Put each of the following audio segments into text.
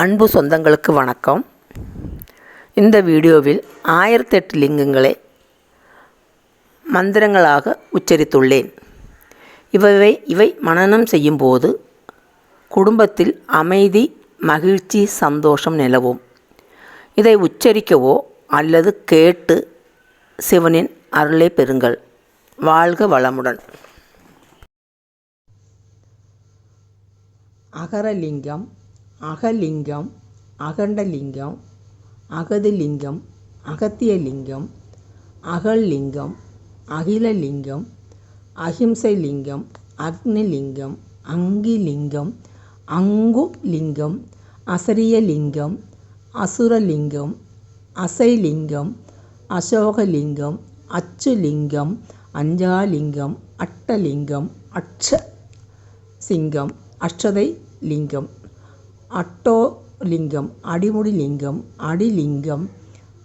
அன்பு சொந்தங்களுக்கு வணக்கம். இந்த வீடியோவில் ஆயிரத்தெட்டு லிங்கங்களை மந்திரங்களாக உச்சரித்துள்ளேன். இவை இவை மனனம் செய்யும்போது குடும்பத்தில் அமைதி மகிழ்ச்சி சந்தோஷம் நிலவும். இதை உச்சரிக்கவோ அல்லது கேட்டு சிவனின் அருளை பெறுங்கள். வாழ்க வளமுடன். அகரலிங்கம் அகலிங்கம் அகண்டலிங்கம் அகதுலிங்கம் அகத்தியலிங்கம் அகல்லிங்கம் அகிலலிங்கம் அஹிம்சைலிங்கம் அக்னிலிங்கம் அங்கிலிங்கம் அங்குலிங்கம் அசரியலிங்கம் அசுரலிங்கம் அசைலிங்கம் அசோகலிங்கம் அச்சுலிங்கம் அஞ்சாலிங்கம் அட்டலிங்கம் அட்ச சிங்கம் அஷ்டதை லிங்கம் அட்டோலிங்கம் அடிமுடிலிங்கம் அடிலிங்கம்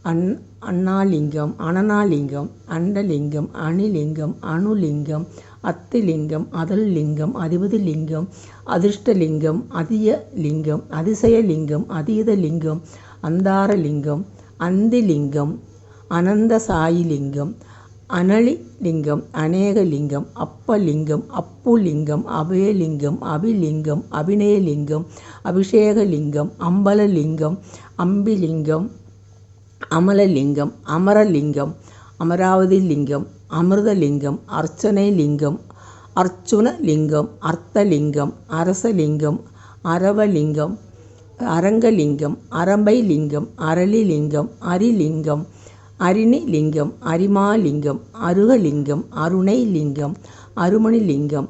அன் அண்ணாலிங்கம் அனனாலிங்கம் அண்டலிங்கம் அணிலிங்கம் அணுலிங்கம் அத்திலிங்கம் அதல்லிங்கம் அதிபதிலிங்கம் அதிர்ஷ்டலிங்கம் அதியலிங்கம் அதிசயலிங்கம் அதீதலிங்கம் அந்தாரலிங்கம் அந்திலிங்கம் அனந்தசாயிலிங்கம் அனலிலிங்கம் அநேகலிங்கம் அப்பலிங்கம் அப்புலிங்கம் அபயலிங்கம் அபிலிங்கம் அபிநயலிங்கம் அபிஷேகலிங்கம் அம்பலலிங்கம் அம்பிலிங்கம் அமலலிங்கம் அமரலிங்கம் அமராவதி லிங்கம் அமிர்தலிங்கம் அர்ச்சனை லிங்கம் அர்ச்சுனலிங்கம் அர்த்தலிங்கம் அரசலிங்கம் அரவலிங்கம் அரங்கலிங்கம் அரம்பை லிங்கம் அரளிலிங்கம் அரிலிங்கம் அரிணிலிங்கம் அரிமாலிங்கம் அருகலிங்கம் அருணைலிங்கம் அருமணிலிங்கம்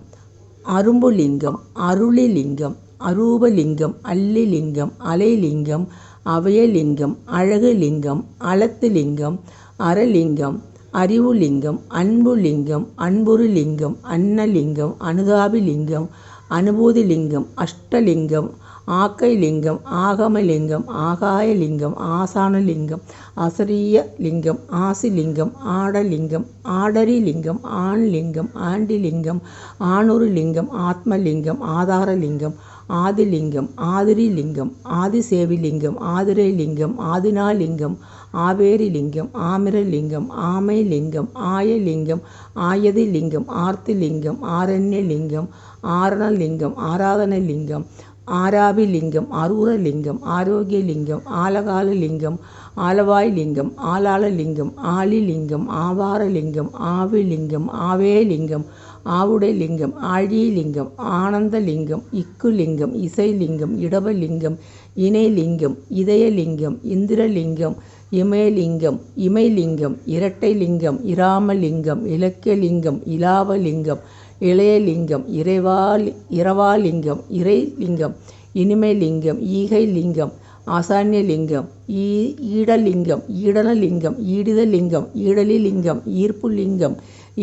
அரும்புலிங்கம் அருளிலிங்கம் அரூபலிங்கம் அல்லிலிங்கம் அலைலிங்கம் அபயலிங்கம் அழகுலிங்கம் அலத்துலிங்கம் அறலிங்கம் அறிவுலிங்கம் அன்புலிங்கம் அன்புருலிங்கம் அன்னலிங்கம் அனுதாபிலிங்கம் அனுபூதிலிங்கம் அஷ்டலிங்கம் ஆக்கை லிங்கம் ஆகம லிங்கம் ஆகாய லிங்கம் ஆசான லிங்கம் அசரிய லிங்கம் ஆசி லிங்கம் ஆடலிங்கம் ஆடரி லிங்கம் ஆடரிலிங்கம் ஆண்லிங்கம் ஆண்டிலிங்கம் ஆணுருலிங்கம் ஆத்மலிங்கம் ஆதார லிங்கம் ஆதிலிங்கம் ஆதிரி லிங்கம் ஆதிசேவிலிங்கம் ஆதிரை லிங்கம் ஆதினாலிங்கம் ஆவேரி லிங்கம் ஆமிரலிங்கம் ஆமை லிங்கம் ஆயலிங்கம் ஆயதி லிங்கம் ஆர்த்தி லிங்கம் ஆரண்ய லிங்கம் ஆரணலிங்கம் ஆராவி லிங்கம் அரூர லிங்கம் ஆரோக்கிய லிங்கம் ஆலகால லிங்கம் ஆலவாய் லிங்கம் ஆராதனலிங்கம் ஆராபிலிங்கம் அரூரலிங்கம் ஆரோக்கியலிங்கம் ஆலகாலலிங்கம் ஆலவாய்லிங்கம் ஆலாளலிங்கம் ஆலிலிங்கம் ஆவாரலிங்கம் ஆவிலிங்கம் ஆவேலிங்கம் ஆவுடைலிங்கம் ஆழிலிங்கம் ஆனந்தலிங்கம் இக்குலிங்கம் இசைலிங்கம் இடபலிங்கம் இணைலிங்கம் இதயலிங்கம் இந்திரலிங்கம் இமயலிங்கம் இமைலிங்கம் இரட்டை லிங்கம் இராமலிங்கம் இலக்கியலிங்கம் இலாவலிங்கம் இளையலிங்கம் இறைவால் இரவாலிங்கம் இறைலிங்கம் இனிமைலிங்கம் ஈகைலிங்கம் ஆசான்யலிங்கம் ஈ ஈடலிங்கம் ஈடனலிங்கம் ஈடிதலிங்கம் ஈடலிலிங்கம் ஈர்ப்புலிங்கம்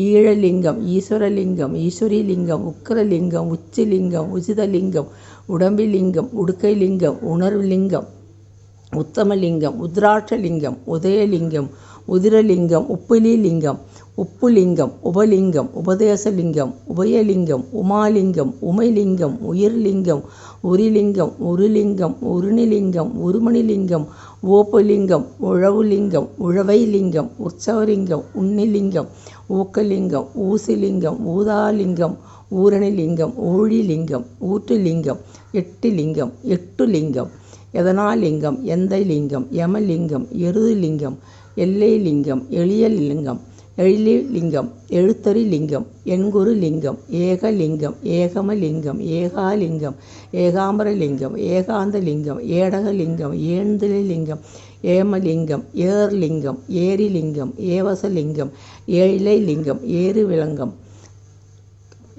ஈழலிங்கம் ஈஸ்வரலிங்கம் ஈஸ்வரிலிங்கம் உக்கரலிங்கம் உச்சிலிங்கம் உச்சிதலிங்கம் உடம்பிலிங்கம் உடுக்கைலிங்கம் உணர்வுலிங்கம் உத்தமலிங்கம் உத்ராட்சலிங்கம் உதயலிங்கம் உதிரலிங்கம் உப்பிலிலிங்கம் உப்புலிங்கம் உபலிங்கம் உபதேசலிங்கம் உபயலிங்கம் உமாலிங்கம் உமைலிங்கம் உயிர்லிங்கம் உரிலிங்கம் உருலிங்கம் உருணிலிங்கம் உருமணிலிங்கம் ஓப்புலிங்கம் உழவுலிங்கம் உழவைலிங்கம் உற்சவலிங்கம் உன்னிலிங்கம் ஊக்கலிங்கம் ஊசிலிங்கம் ஊதாலிங்கம் ஊரணிலிங்கம் ஊழிலிங்கம் ஊற்றுலிங்கம் எட்டுலிங்கம் எட்டுலிங்கம் எதனாலிங்கம் எந்த லிங்கம் யமலிங்கம் எருதுலிங்கம் எல்லைலிங்கம் எளியலிங்கம் எழிலிங்கம் எண்குரு லிங்கம் ஏகலிங்கம் ஏகமலிங்கம் ஏகாலிங்கம் ஏகாம்பரலிங்கம் ஏகாந்தலிங்கம் ஏடகலிங்கம் ஏந்திலிங்கம் ஏமலிங்கம் ஏர்லிங்கம் ஏரிலிங்கம் ஏவசலிங்கம் ஏழைலிங்கம் ஏறுவிலங்கம்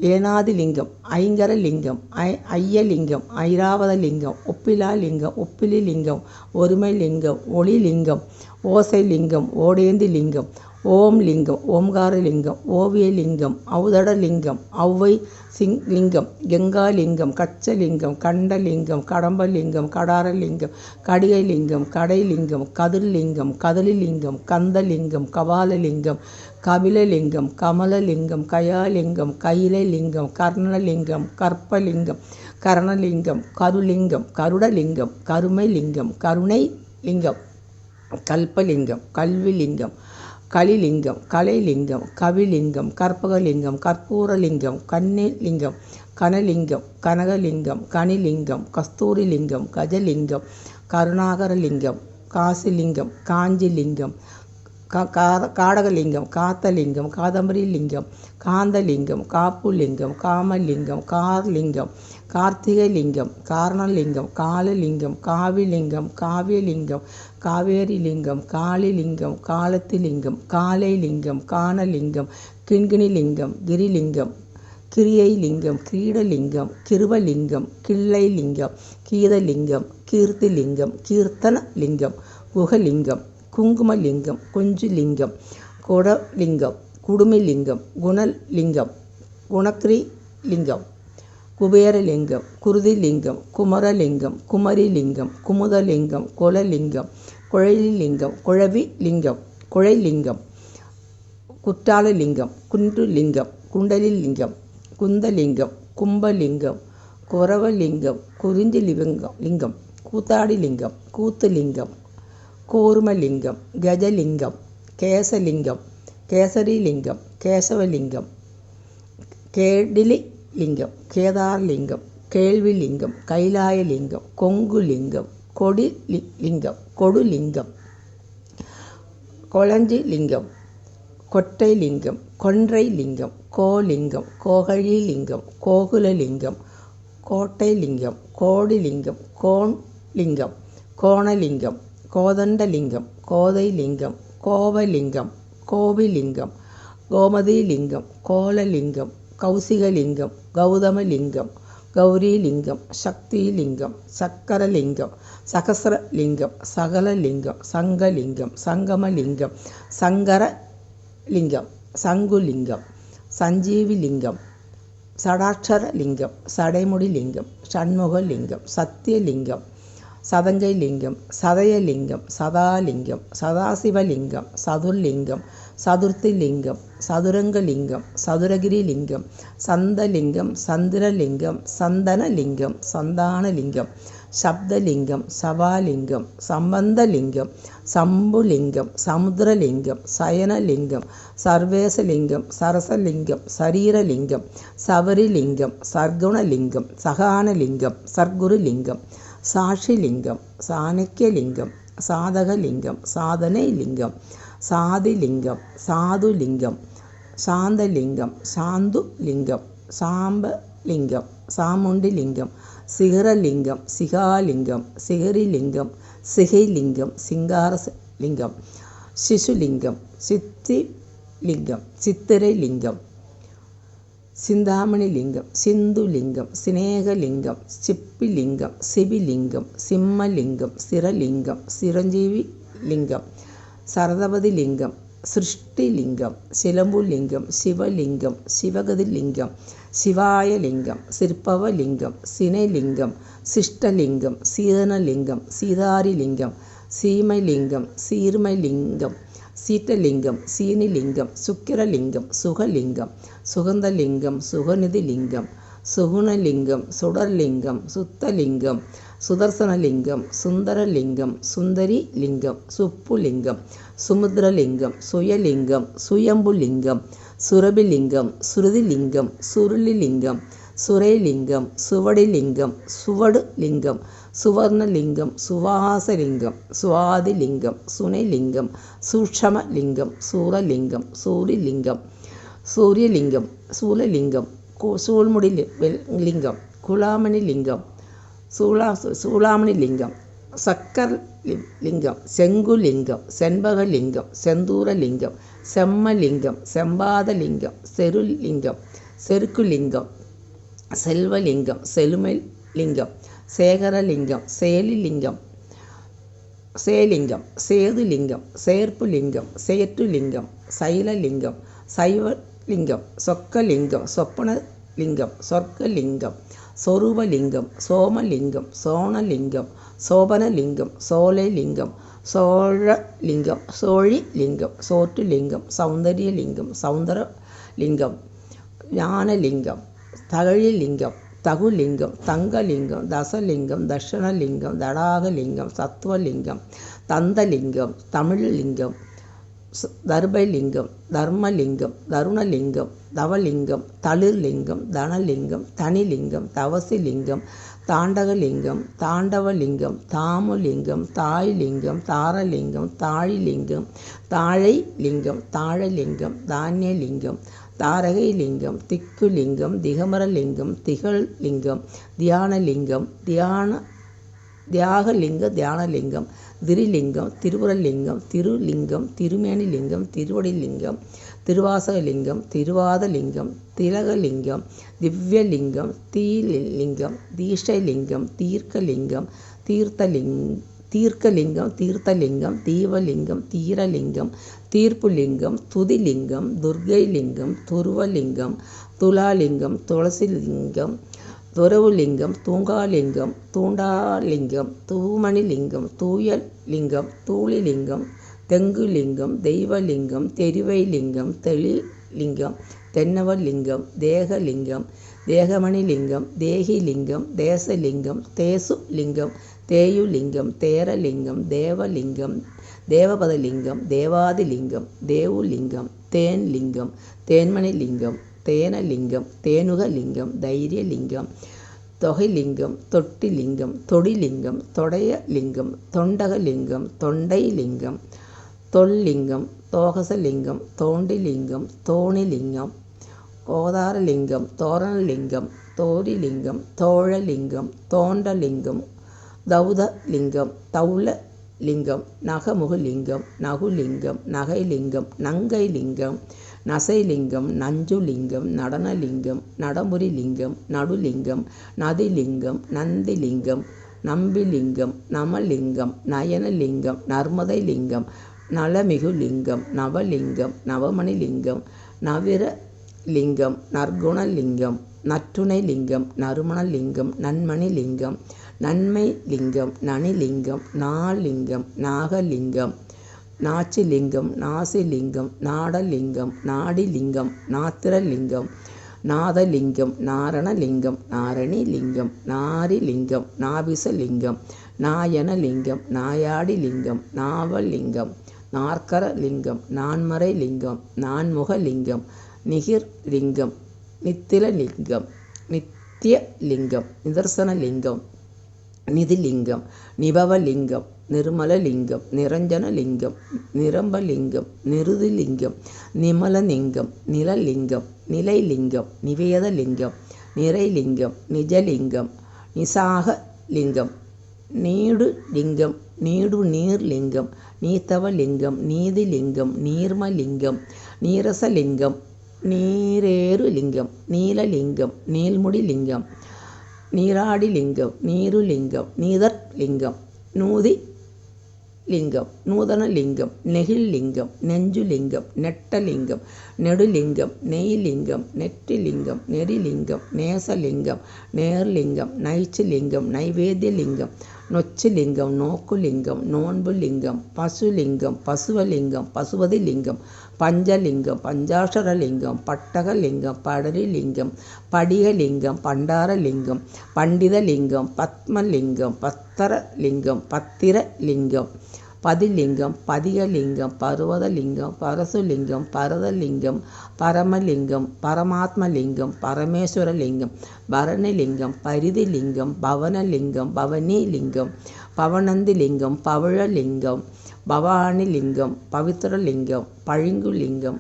ஏனாதிலிங்கம் ஐங்கரலிங்கம் ஐ ஐயலிங்கம் ஐராவதலிங்கம் ஒப்பிலாலிங்கம் ஒப்பிலிலிங்கம் ஒருமைலிங்கம் ஒளிலிங்கம் ஓசைலிங்கம் ஓடேந்திலிங்கம் ஓம் லிங்கம் ஓம்கார லிங்கம் ஓவிய லிங்கம் ஓவியலிங்கம் ஔதடலிங்கம் ஔவை சிங் லிங்கம் கங்காலிங்கம் கச்சலிங்கம் கண்டலிங்கம் கடம்பலிங்கம் கடாரலிங்கம் கடிகைலிங்கம் கடைலிங்கம் கதிர்லிங்கம் கதலிலிங்கம் கந்தலிங்கம் கபாலலிங்கம் கபிலலிங்கம் கமலலிங்கம் கயாலிங்கம் கைலலிங்கம் கர்ணலிங்கம் கற்பலிங்கம் கரணலிங்கம் கருலிங்கம் கருடலிங்கம் கருமைலிங்கம் கருணை லிங்கம் கல்பலிங்கம் கல்விலிங்கம் கலிலிங்கம் கலைலிங்கம் கவிலிங்கம் கற்பகலிங்கம் கற்பூரலிங்கம் கன்னிலிங்கம் கனலிங்கம் கனகலிங்கம் கனிலிங்கம் கஸ்தூரிலிங்கம் கஜலிங்கம் கருணாகரலிங்கம் காசிலிங்கம் காஞ்சிலிங்கம் கா- கா- காடகலிங்கம் காத்தலிங்கம் காதம்பரி லிங்கம் காந்தலிங்கம் காப்புலிங்கம் காமலிங்கம் கார்லிங்கம் கார்த்திகலிங்கம் காரணலிங்கம் காலலிங்கம் காவிலிங்கம் காவியலிங்கம் காவேரிலிங்கம் காளிலிங்கம் காலத்திலிங்கம் காலைலிங்கம் காணலிங்கம் கிண்கிணிலிங்கம் கிரிலிங்கம் கிரியைலிங்கம் கிரீடலிங்கம் கிருபலிங்கம் கிள்ளைலிங்கம் கீதலிங்கம் கீர்த்திலிங்கம் கீர்த்தன லிங்கம் குகலிங்கம் குங்குமலிங்கம் குஞ்சுலிங்கம் கொடலிங்கம் குடுமிலிங்கம் குணலிங்கம் குணக்ரி லிங்கம் குபேரலிங்கம் குருதிலிங்கம் குமரலிங்கம் குமரிலிங்கம் குமுதலிங்கம் குலலிங்கம் குழலிலிங்கம் குழவி லிங்கம் குழைலிங்கம் குற்றாலலிங்கம் குன்றுலிங்கம் குண்டலிலிங்கம் குந்தலிங்கம் கும்பலிங்கம் குரவலிங்கம் குறிஞ்சிலிங்கம் லிங்கம் கூத்தாடிலிங்கம் கூத்துலிங்கம் கூர்மலிங்கம் கஜலிங்கம் கேசலிங்கம் கேசரிலிங்கம் கேசவலிங்கம் கேடிலி லிங்கம் கேதார்லிங்கம் கேள்விலிங்கம் கைலாயலிங்கம் கொங்குலிங்கம் கொடி லிங்கம் கொடுலிங்கம் கொளஞ்சி லிங்கம் கொட்டைலிங்கம் கொன்றை லிங்கம் கோலிங்கம் கோகழிலிங்கம் கோகுலலிங்கம் கோட்டைலிங்கம் கோடிலிங்கம் கோன் லிங்கம் கோணலிங்கம் கோதண்டலிங்கம் கோதை லிங்கம் கோவலிங்கம் கோபிலிங்கம் கோமதிலிங்கம் கோலலிங்கம் கௌசிகலிங்கம் கௌதமலிங்கம் கௌரிலிங்கம் சக்திலிங்கம் சக்கரலிங்கம் சகசரலிங்கம் சகலலிங்கம் சங்கலிங்கம் சங்கமலிங்கம் சங்கரலிங்கம் சங்குலிங்கம் சஞ்சீவிலிங்கம் சடாட்சரலிங்கம் சடைமுடிலிங்கம் சண்முகலிங்கம் சத்தியலிங்கம் சதங்கை லிங்கம் சதயலிங்கம் சதாலிங்கம் சதாசிவலிங்கம் சதுர்லிங்கம் சதுர்த்தி லிங்கம் சதுரங்கலிங்கம் சதுரகிரி லிங்கம் சந்தலிங்கம் சந்திரலிங்கம் சந்தனலிங்கம் சந்தானலிங்கம் சப்தலிங்கம் சவாலிங்கம் சம்பந்தலிங்கம் சம்புலிங்கம் சமுத்திரலிங்கம் சயனலிங்கம் சர்வேசலிங்கம் சரசலிங்கம் சரீரலிங்கம் சவரிலிங்கம் சர்க்குணலிங்கம் சகானலிங்கம் சர்க்குருலிங்கம் சாட்சிலிங்கம் சாணக்கியலிங்கம் சாதகலிங்கம் சாதனை லிங்கம் சாதிலிங்கம் சாதுலிங்கம் சாந்தலிங்கம் சாந்து லிங்கம் சாம்பலிங்கம் சாமுண்டிலிங்கம் சிகரலிங்கம் சிகாலிங்கம் சிகரிலிங்கம் சிகைலிங்கம் சிங்காரலிங்கம் சிசுலிங்கம் சித்திலிங்கம் சிந்தாமணி லிங்கம் சிந்து லிங்கம் சிநேகலிங்கம் சிப்பிலிங்கம் சிவிலிங்கம் சிம்மலிங்கம் சிரலிங்கம் சிரஞ்சீவி லிங்கம் சரதபதி லிங்கம் சிருஷ்டிலிங்கம் சிலம்புலிங்கம் சிவலிங்கம் சிவகதிலிங்கம் சிவாயலிங்கம் சிற்பவலிங்கம் சினைலிங்கம் சிஷ்டலிங்கம் சீதனலிங்கம் சீதாரிலிங்கம் சீமைலிங்கம் சீர்மைலிங்கம் சீட்டலிங்கம் சீனிலிங்கம் சுக்கிரலிங்கம் சுகலிங்கம் சுகந்தலிங்கம் சுகநிதிலிங்கம் சுகுணலிங்கம் சுடர்லிங்கம் சுத்தலிங்கம் சுதர்சனலிங்கம் சுந்தரலிங்கம் சுந்தரி லிங்கம் சுப்புலிங்கம் சுமுத்திரலிங்கம் சுயலிங்கம் சுயம்புலிங்கம் சுரபிலிங்கம் சுருதிலிங்கம் சுருளிலிங்கம் சுரைலிங்கம் சுவடிலிங்கம் சுவடுலிங்கம் சுவர்ணலிங்கம் சுவாசலிங்கம் சுவாதிலிங்கம் சுனைலிங்கம் சூக்ஷமலிங்கம் சூரலிங்கம் சூரிலிங்கம் சூரியலிங்கம் சூலலிங்கம் சூழ்முடி லிங்கம் குலாமணி லிங்கம் சூளா சூளாமணி லிங்கம் சக்கர் லிங்கம் செங்குலிங்கம் செண்பகலிங்கம் செந்தூரலிங்கம் செம்மலிங்கம் செம்பாதலிங்கம் செருலிங்கம் செருக்குலிங்கம் செல்வலிங்கம் செழுமை லிங்கம் சேகரலிங்கம் சேலிலிங்கம் சேலிங்கம் சேதுலிங்கம் சேர்ப்புலிங்கம் சேற்றுலிங்கம் சைலலிங்கம் சைவலிங்கம் சொக்கலிங்கம் சொப்பனலிங்கம் சொர்க்கலிங்கம் சொரூபலிங்கம் சோமலிங்கம் சோனலிங்கம் சோபனலிங்கம் சோலைலிங்கம் சோழலிங்கம் சோழிலிங்கம் சோற்றுலிங்கம் சௌந்தரியலிங்கம் சௌந்தரலிங்கம் ஞானலிங்கம் தகழிலிங்கம் தகுலிங்கம் தங்கலிங்கம் தசலிங்கம் தட்சணலிங்கம் தடாகலிங்கம் சத்துவலிங்கம் தந்தலிங்கம் தமிழ்லிங்கம் தர்பலிங்கம் தர்மலிங்கம் தருணலிங்கம் தவலிங்கம் தளிர்லிங்கம் தனலிங்கம் தனிலிங்கம் தவசிலிங்கம் தாண்டகலிங்கம் தாண்டவலிங்கம் தாமுலிங்கம் தாய்லிங்கம் தாரலிங்கம் தாழிலிங்கம் தாழைலிங்கம் தாழலிங்கம் தானியலிங்கம் தாரகை லிங்கம் திக்கு லிங்கம் திக்குலிங்கம் திகமரலிங்கம் திகழ்லிங்கம் தியானலிங்கம் தியான தியாகலிங்க தியானலிங்கம் திரிலிங்கம் திருவுரலிங்கம் திருலிங்கம் திருமேனிலிங்கம் திருவடிலிங்கம் திருவாசகலிங்கம் திருவாதலிங்கம் திலகலிங்கம் திவ்யலிங்கம் தீலிங்கம் தீஷலிங்கம் தீர்க்கலிங்கம் தீர்த்தலிங் தீர்க்கலிங்கம் தீர்த்தலிங்கம் தீவலிங்கம் தீரலிங்கம் தீர்ப்புலிங்கம் துதிலிங்கம் துர்க்கைலிங்கம் துருவலிங்கம் துலாலிங்கம் துளசிலிங்கம் துறவுலிங்கம் தூங்காலிங்கம் தூண்டாலிங்கம் தூமணிலிங்கம் தூயலிங்கம் தூளிலிங்கம் தெங்குலிங்கம் தெய்வலிங்கம் தெரிவைலிங்கம் தெளிலிங்கம் தென்னவலிங்கம் தேகலிங்கம் தேகமணிலிங்கம் தேகிலிங்கம் தேசலிங்கம் தேசுலிங்கம் தேயுலிங்கம் தேரலிங்கம் தேவலிங்கம் தேவபதலிங்கம் தேவாதிலிங்கம் தேவுலிங்கம் தேன்லிங்கம் தேன்மணிலிங்கம் தேனலிங்கம் தேனுகலிங்கம் தைரியலிங்கம் தொகைலிங்கம் தொட்டிலிங்கம் தொடிலிங்கம் தொடையலிங்கம் தொண்டகலிங்கம் தொண்டைலிங்கம் தொல்லிங்கம் தோகசலிங்கம் தோண்டிலிங்கம் தோணிலிங்கம் கோதாரலிங்கம் தோரணலிங்கம் தோரிலிங்கம் தோழலிங்கம் தோண்டலிங்கம் தௌதலிங்கம் தௌல லிங்கம் நகமுகலிங்கம் நகுலிங்கம் நகைலிங்கம் நங்கைலிங்கம் நசைலிங்கம் நஞ்சுலிங்கம் நடனலிங்கம் நடமுறிலிங்கம் நடுலிங்கம் நதிலிங்கம் நந்திலிங்கம் நம்பிலிங்கம் நமலிங்கம் நயனலிங்கம் நர்மதைலிங்கம் நலமிகுலிங்கம் நவலிங்கம் நவமணிலிங்கம் நவிர லிங்கம் நற்குணலிங்கம் நற்றுணைலிங்கம் நறுமணலிங்கம் நன்மணிலிங்கம் நன்மை லிங்கம் நனிலிங்கம் நாலிங்கம் நாகலிங்கம் நாச்சிலிங்கம் நாசிலிங்கம் நாடலிங்கம் நாடிலிங்கம் நாத்திரலிங்கம் நாதலிங்கம் நாரணலிங்கம் நாரணிலிங்கம் நாரிலிங்கம் நாபிசலிங்கம் நாயனலிங்கம் நாயாடிலிங்கம் நாவலிங்கம் நாற்கரலிங்கம் நான்மறைலிங்கம் நான்முகலிங்கம் நிகிர்லிங்கம் நித்திலலிங்கம் நித்தியலிங்கம் நிதர்சனலிங்கம் நிதிலிங்கம் நிபவலிங்கம் நிர்மலலிங்கம் நிரஞ்சனலிங்கம் நிரம்பலிங்கம் நிருதிலிங்கம் நிமலலிங்கம் நிலலிங்கம் நிலைலிங்கம் நிவேதலிங்கம் நிறைலிங்கம் நிஜலிங்கம் நிசாக லிங்கம் நீடு லிங்கம் நீடு நீர்லிங்கம் நீத்தவலிங்கம் நீதிலிங்கம் நீர்மலிங்கம் நீரசலிங்கம் நீரேருலிங்கம் நீலலிங்கம் நீல்முடிலிங்கம் நீராடி லிங்கம் நீரு லிங்கம் நீதர் லிங்கம் நூதி லிங்கம் நூதன லிங்கம் நெகிழ் லிங்கம் நெஞ்சு லிங்கம் நெட்டலிங்கம் நெடுலிங்கம் நெய்லிங்கம் நெற்றிலிங்கம் நெறிலிங்கம் நேசலிங்கம் நேர்லிங்கம் நைச்சுலிங்கம் நைவேத்தியலிங்கம் நொச்சுலிங்கம் நோக்குலிங்கம் நோன்புலிங்கம் பசுலிங்கம் பசுவலிங்கம் பசுவதிலிங்கம் பஞ்சலிங்கம் பஞ்சாஷரலிங்கம் பட்டகலிங்கம் படரிலிங்கம் படிகலிங்கம் பண்டாரலிங்கம் பண்டிதலிங்கம் பத்மலிங்கம் பத்தரலிங்கம் பத்திரலிங்கம் பதிலிங்கம் பதிகலிங்கம் பர்வதலிங்கம் பரசுலிங்கம் பரதலிங்கம் பரமலிங்கம் பரமாத்மலிங்கம் பரமேஸ்வரலிங்கம் பரணிலிங்கம் பரிதிலிங்கம் பவனலிங்கம் பவனிலிங்கம் பவனந்திலிங்கம் பவழலிங்கம் பவானிலிங்கம் பவித்ரலிங்கம் பழிங்குலிங்கம்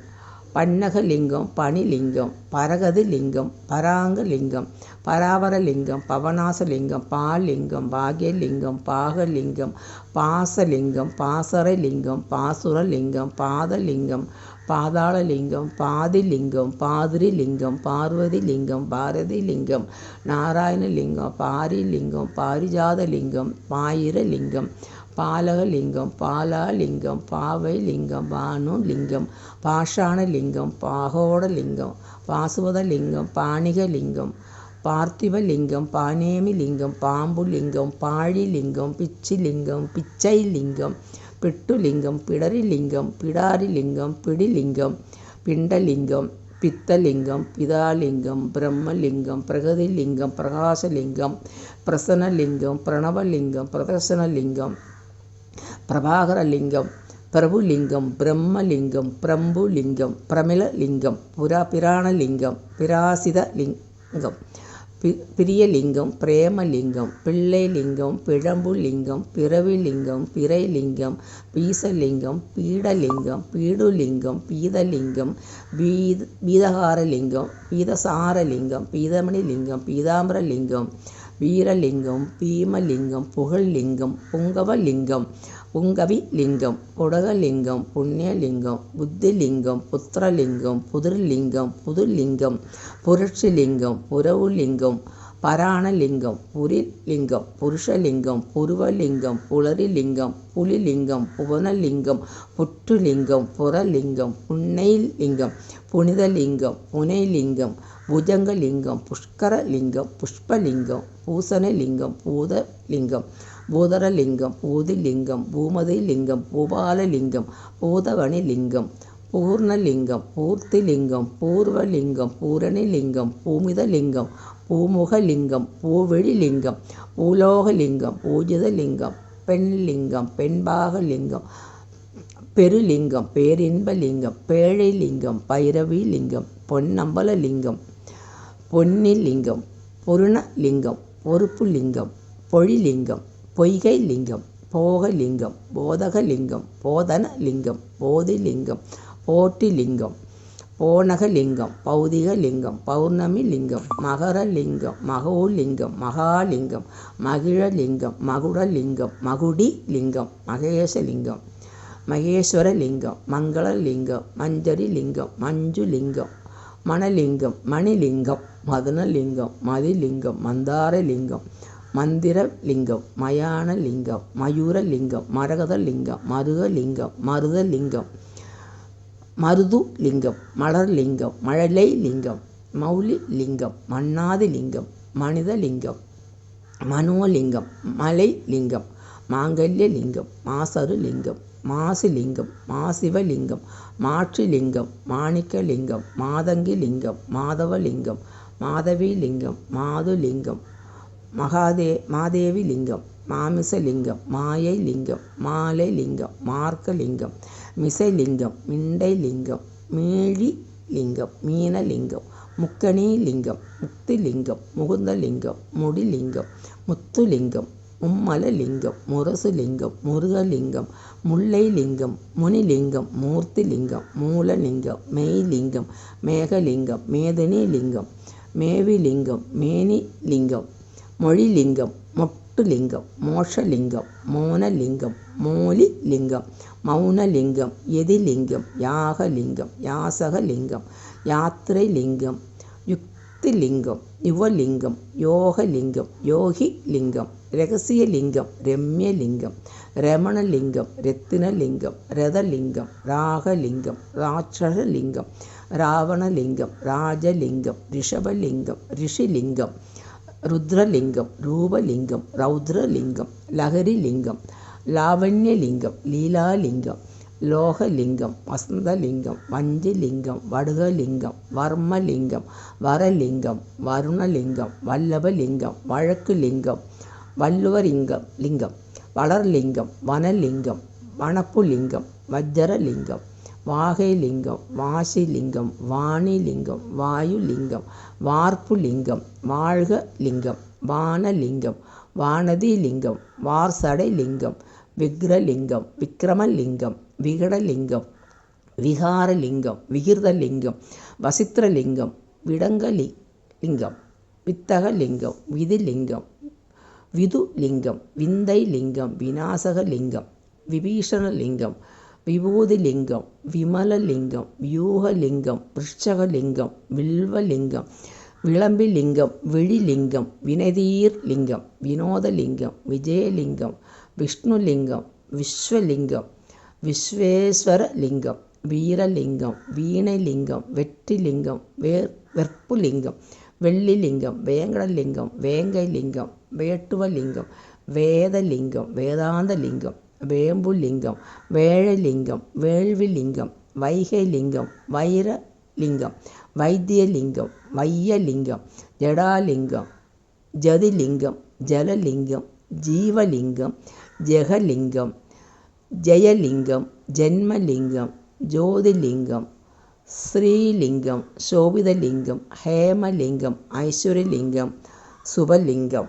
பன்னகலிங்கம் பனிலிங்கம் பரகதிலிங்கம் பராங்கலிங்கம் பராவரலிங்கம் பவனாசலிங்கம் பாலிங்கம் பாக்யலிங்கம் பாகலிங்கம் பாசலிங்கம் பாசரலிங்கம் பாசுரலிங்கம் பாதலிங்கம் பாதாளலிங்கம் பாதிலிங்கம் பாதிரிலிங்கம் பார்வதிலிங்கம் பாரதிலிங்கம் நாராயணலிங்கம் பாரிலிங்கம் பாரிஜாதலிங்கம் பாயிரலிங்கம் பாலகலிங்கம் பாலாலிங்கம் பாவைலிங்கம் பானுலிங்கம் பாஷாணலிங்கம் பாகோடலிங்கம் பாசுவதலிங்கம் பாணிகலிங்கம் பார்த்திவலிங்கம் பானேமிலிங்கம் பாம்புலிங்கம் பாழிலிங்கம் பிச்சிலிங்கம் பிச்சைலிங்கம் பிட்டுலிங்கம் பிடரிலிங்கம் பிடாரிலிங்கம் பிடிலிங்கம் பிண்டலிங்கம் பித்தலிங்கம் பிதாலிங்கம் பிரம்மலிங்கம் பிரகதிலிங்கம் பிரகாசலிங்கம் பிரசனலிங்கம் பிரணவலிங்கம் பிரதர்சனலிங்கம் பிரபாகரலிங்கம் பிரபுலிங்கம் பிரம்மலிங்கம் பிரம்புலிங்கம் பிரமிளலிங்கம் புரா பிராணலிங்கம் பிராசித லிங்கம் பி பிரியலிங்கம் பிரேமலிங்கம் பிள்ளைலிங்கம் பிழம்புலிங்கம் பிறவிலிங்கம் பிறைலிங்கம் பீசலிங்கம் பீடலிங்கம் பீடுலிங்கம் பீதலிங்கம் பீத பீதகாரலிங்கம் பீதசாரலிங்கம் பீதமணிலிங்கம் பீதாம்பரலிங்கம் வீரலிங்கம் பீமலிங்கம் புகழ்லிங்கம் புங்கவலிங்கம் புங்கவிலிங்கம் குடகலிங்கம் புண்ணியலிங்கம் புத்திலிங்கம் புத்திரலிங்கம் புதிர்லிங்கம் புதுலிங்கம் புரட்சிலிங்கம் புரவுலிங்கம் பராணலிங்கம் புரிலிங்கம் புருஷலிங்கம் புருவலிங்கம் புலரிலிங்கம் புலிலிங்கம் புவனலிங்கம் புற்றுலிங்கம் புறலிங்கம் புன்னைலிங்கம் புனிதலிங்கம் புனைலிங்கம் புஜங்கலிங்கம் புஷ்கரலிங்கம் புஷ்பலிங்கம் பூசணலிங்கம் பூதலிங்கம் பூதரலிங்கம் பூதிலிங்கம் பூமதிலிங்கம் பூபாலலிங்கம் பூதவணிலிங்கம் பூர்ணலிங்கம் பூர்த்திலிங்கம் பூர்வலிங்கம் பூரணிலிங்கம் பூமிதலிங்கம் பூமுகலிங்கம் பூவெளிலிங்கம் பூலோகலிங்கம் பூஜிதலிங்கம் பெண்லிங்கம் பெண்பாகலிங்கம் பெருலிங்கம் பேரின்பலிங்கம் பேழைலிங்கம் பைரவிலிங்கம் பொன்னம்பலலிங்கம் பொன்னிலிங்கம் பொருணலிங்கம் பொறுப்புலிங்கம் பொழிலிங்கம் பொய்கைலிங்கம் போகலிங்கம் போதகலிங்கம் போதனலிங்கம் போதிலிங்கம் போட்டிலிங்கம் போனகலிங்கம் பௌதிகலிங்கம் பௌர்ணமிலிங்கம் மகரலிங்கம் மகோலிங்கம் மகாலிங்கம் மகிழலிங்கம் மகுடலிங்கம் மகுடி லிங்கம் மகேசலிங்கம் மகேஸ்வரலிங்கம் மங்களலிங்கம் மஞ்சரிலிங்கம் மஞ்சுலிங்கம் மணலிங்கம் மணிலிங்கம் மதனலிங்கம் மதிலிங்கம் மந்தாரலிங்கம் மந்திரலிங்கம் மயானலிங்கம் மயூரலிங்கம் மரகதலிங்கம் மருகலிங்கம் மருதலிங்கம் மருதுலிங்கம் மலர்லிங்கம் மழலை லிங்கம் மௌலி லிங்கம் மன்னாதி லிங்கம் மனிதலிங்கம் மனோலிங்கம் மலைலிங்கம் மாங்கல்யலிங்கம் மாசருலிங்கம் மாசிலிங்கம் மாசிவலிங்கம் மாற்றிலிங்கம் மாணிக்கலிங்கம் மாதங்கிலிங்கம் மாதவலிங்கம் மாதவிலிங்கம் மாதுலிங்கம் மகாதே மாதேவிலிங்கம் மாமிசலிங்கம் மாயைலிங்கம் மாலைலிங்கம் மார்க்கலிங்கம் மிசைலிங்கம் மிண்டைலிங்கம் மீழி லிங்கம் மீனலிங்கம் முக்கணிலிங்கம் முக்திலிங்கம் முகுந்தலிங்கம் முடிலிங்கம் முத்துலிங்கம் மும்மலலிங்கம் முரசுலிங்கம் முருகலிங்கம் முல்லைலிங்கம் முனிலிங்கம் மூர்த்திலிங்கம் மூலலிங்கம் மெய்லிங்கம் மேகலிங்கம் மேதினிலிங்கம் மேவிலிங்கம் மேனிலிங்கம் மொழிலிங்கம் மொட்டுலிங்கம் மோஷலிங்கம் மோனலிங்கம் மோலிலிங்கம் மௌனலிங்கம் எதிலிங்கம் யாகலிங்கம் யாசகலிங்கம் யாத்திரைலிங்கம் யுக்திலிங்கம் யுவலிங்கம் யோகலிங்கம் யோகிலிங்கம். ரகசியலிங்கம் ரம்யலிங்கம் ரமணலிங்கம் ரத்தினலிங்கம் ரதலிங்கம் ராகலிங்கம் ராட்சசலிங்கம் ராவணலிங்கம் ராஜலிங்கம் ரிஷபலிங்கம் ரிஷிலிங்கம் ருத்ரலிங்கம் ரூபலிங்கம் ரௌத்ரலிங்கம் லஹரிலிங்கம் லாவண்யலிங்கம் லீலாலிங்கம் லோகலிங்கம் வசந்தலிங்கம் வஞ்சிலிங்கம் வடுகலிங்கம் வர்மலிங்கம் வரலிங்கம் வருணலிங்கம் வல்லபலிங்கம் வழக்குலிங்கம் வல்லுவலிங்கம் லிங்கம். வளர்லிங்கம் வனலிங்கம் வனப்பு லிங்கம் வஜ்ரலிங்கம் வாகை லிங்கம் வாசி லிங்கம் வாணி லிங்கம் வாயு லிங்கம் வார்ப்பு லிங்கம் வாழ்க லிங்கம் வானலிங்கம் வானதி லிங்கம் வார்சடை லிங்கம் விக்ரலிங்கம் விக்ரமலிங்கம் விகடலிங்கம் விகாரலிங்கம் விகிர்தலிங்கம் வசித்திரலிங்கம் விடங்கலி லிங்கம் வித்தகலிங்கம் விதிலிங்கம் விது லிங்கம் விந்தை லிங்கம் விதுலிங்கம் லிங்கம் விநாசகலிங்கம் விபீஷணலிங்கம் விபூதிலிங்கம் விமலலிங்கம் வியூகலிங்கம் விருட்சகலிங்கம் வில்வலிங்கம் விளம்பிலிங்கம் விழிலிங்கம் வினதீர்லிங்கம் வினோதலிங்கம் விஜயலிங்கம் விஷ்ணுலிங்கம் விஸ்வலிங்கம் விஸ்வேஸ்வரலிங்கம் வீரலிங்கம் வீணைலிங்கம் வெற்றிலிங்கம் வேர் வெற்புலிங்கம் வெள்ளிலிங்கம் வேங்கடலிங்கம் வேங்கை லிங்கம் வேட்டுவலிங்கம் வேதலிங்கம் வேதாந்த லிங்கம் வேம்புலிங்கம் வேழலிங்கம் வேள்விலிங்கம் வைகைலிங்கம் வைரலிங்கம் வைத்தியலிங்கம் வையலிங்கம் ஜடாலிங்கம் ஜதிலிங்கம் ஜலலிங்கம் ஜீவலிங்கம் ஜெகலிங்கம் ஜெயலிங்கம் ஜென்மலிங்கம் ஜோதிலிங்கம் ശ്രീലിംഗം ശോഭിതലിംഗം ഹേമലിംഗം ഐശ്വര്യലിംഗം സുഭലിംഗം